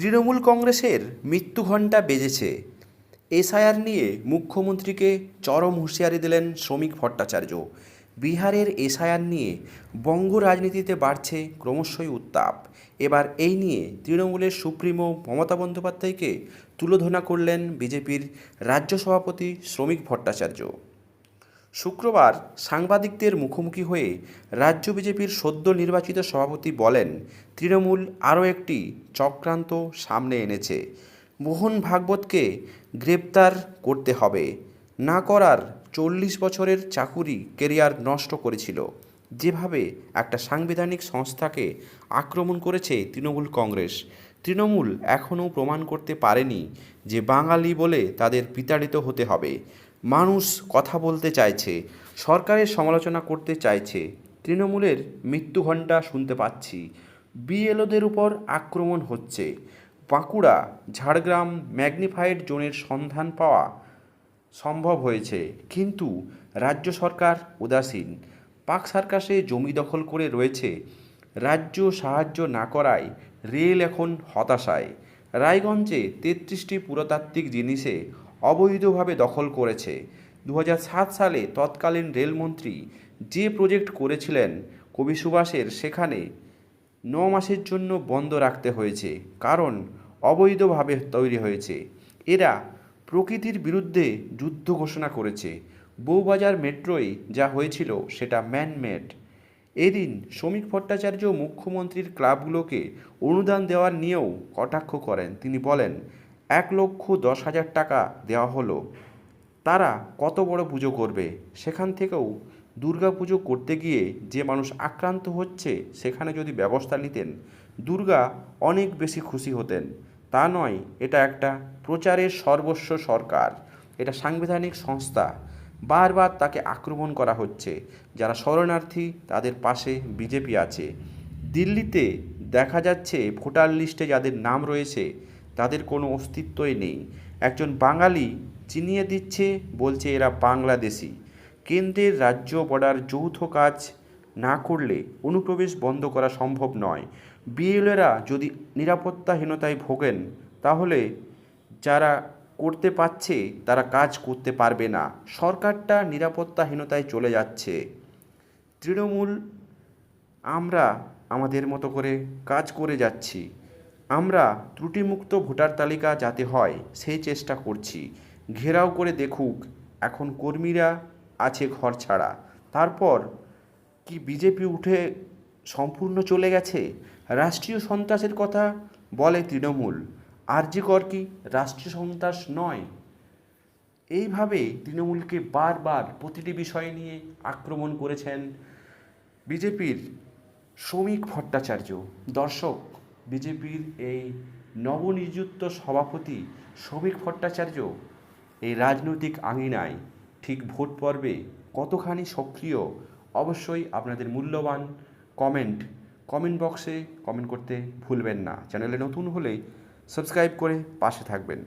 তৃণমূল কংগ্রেসের মৃত্যু ঘণ্টা বেজেছে। এসআইআর নিয়ে মুখ্যমন্ত্রীকে চরম হুঁশিয়ারি দিলেন শ্রমিক ভট্টাচার্য। বিহারের এসআইআর নিয়ে বঙ্গ রাজনীতিতে বাড়ছে ক্রমশই উত্তাপ। এবার এই নিয়ে তৃণমূলের সুপ্রিমো মমতা বন্দ্যোপাধ্যায়কে তুলোধনা করলেন বিজেপির রাজ্য সভাপতি শ্রমিক ভট্টাচার্য। শুক্রবার সাংবাদিকদের মুখোমুখি হয়ে রাজ্য বিজেপির সদ্য নির্বাচিত সভাপতি বলেন, তৃণমূল আরও একটি চক্রান্ত সামনে এনেছে। মোহন ভাগবতকে গ্রেপ্তার করতে হবে। না করার চল্লিশ বছরের চাকুরি কেরিয়ার নষ্ট করেছিল। যেভাবে একটা সাংবিধানিক সংস্থাকে আক্রমণ করেছে তৃণমূল কংগ্রেস, তৃণমূল এখনও প্রমাণ করতে পারেনি যে বাঙালি বলে তাদের বিতাড়িত হতে হবে। মানুষ কথা বলতে চাইছে, সরকারের সমালোচনা করতে চাইছে, তৃণমূলের মৃত্যু ঘণ্টা শুনতে পাচ্ছি। বিএলওদের উপর আক্রমণ হচ্ছে। বাঁকুড়া, ঝাড়গ্রাম ম্যাগনিফাইড জোনের সন্ধান পাওয়া সম্ভব হয়েছে, কিন্তু রাজ্য সরকার উদাসীন। পাক সার্কাসে জমি দখল করে রয়েছে। রাজ্য সাহায্য না করায় রেল এখন হতাশায়। রায়গঞ্জে তেত্রিশটি পুরাতাত্ত্বিক জিনিসে অবৈধভাবে দখল করেছে। দু হাজার সাত সালে তৎকালীন রেলমন্ত্রী যে প্রজেক্ট করেছিলেন, কবি সুভাষের, সেখানে ন মাসের জন্য বন্ধ রাখতে হয়েছে, কারণ অবৈধভাবে তৈরি হয়েছে। এরা প্রকৃতির বিরুদ্ধে যুদ্ধ ঘোষণা করেছে। বউবাজার মেট্রোয় যা হয়েছিল সেটা ম্যানমেড। এদিন শ্রমিক ভট্টাচার্য মুখ্যমন্ত্রীর ক্লাবগুলোকে অনুদান দেওয়ার নিয়েও কটাক্ষ করেন। তিনি বলেন এক লক্ষ দশ হাজার টাকা দেওয়া হলো। তারা কত বড় পুজো করবে? সেখান থেকেও দুর্গা পুজো করতে গিয়ে যে মানুষ আক্রান্ত হচ্ছে, সেখানে যদি ব্যবস্থা নিতেন, দুর্গা অনেক বেশি খুশি হতেন। তা নয়, এটা একটা প্রচারের সর্বস্ব সরকার, এটা সাংবিধানিক সংস্থা। বারবার তাকে আক্রমণ করা হচ্ছে। যারা শরণার্থী, তাদের পাশে বিজেপি আছে। দিল্লিতে দেখা যাচ্ছে ভোটার লিস্টে যাদের নাম রয়েছে তাদের কোনো অস্তিত্বই নেই। একজন বাঙালি চিনিয়ে দিচ্ছে, বলছে এরা বাংলাদেশি। কেন্দ্রের রাজ্য বর্ডার যৌথ কাজ না করলে অনুপ্রবেশ বন্ধ করা সম্ভব নয়। বিএলএরা যদি নিরাপত্তাহীনতায় ভোগেন, তাহলে যারা করতে পারছে, তারা কাজ করতে পারবে না। সরকারটা নিরাপত্তাহীনতায় চলে যাচ্ছে। তৃণমূল, আমরা আমাদের মতো করে কাজ করে যাচ্ছি। আমরা ত্রুটিমুক্ত ভোটার তালিকা যাতে হয় সেই চেষ্টা করছি। ঘেরাও করে দেখুক, এখন কর্মীরা আছে ঘর ছাড়া। তারপর, কি বিজেপি উঠে সম্পূর্ণ চলে গেছে? রাষ্ট্রীয় সন্ত্রাসের কথা বলে তৃণমূল। আরজিকর কি রাষ্ট্রীয় সন্ত্রাস নয়? এইভাবে তৃণমূলকে বারবার প্রতিটি বিষয় নিয়ে আক্রমণ করেছেন বিজেপির শ্রমিক ভট্টাচার্য। দর্শক বিজেপির এই নবনিযুক্ত সভাপতি শ্রমিক ভট্টাচার্য এই রাজনৈতিক আঙিনায় ঠিক ভোট পর্বে কতখানি সক্রিয়, অবশ্যই আপনাদের মূল্যবান কমেন্ট কমেন্ট বক্সে কমেন্ট করতে ভুলবেন না। চ্যানেলে নতুন হলে সাবস্ক্রাইব করে পাশে থাকবেন।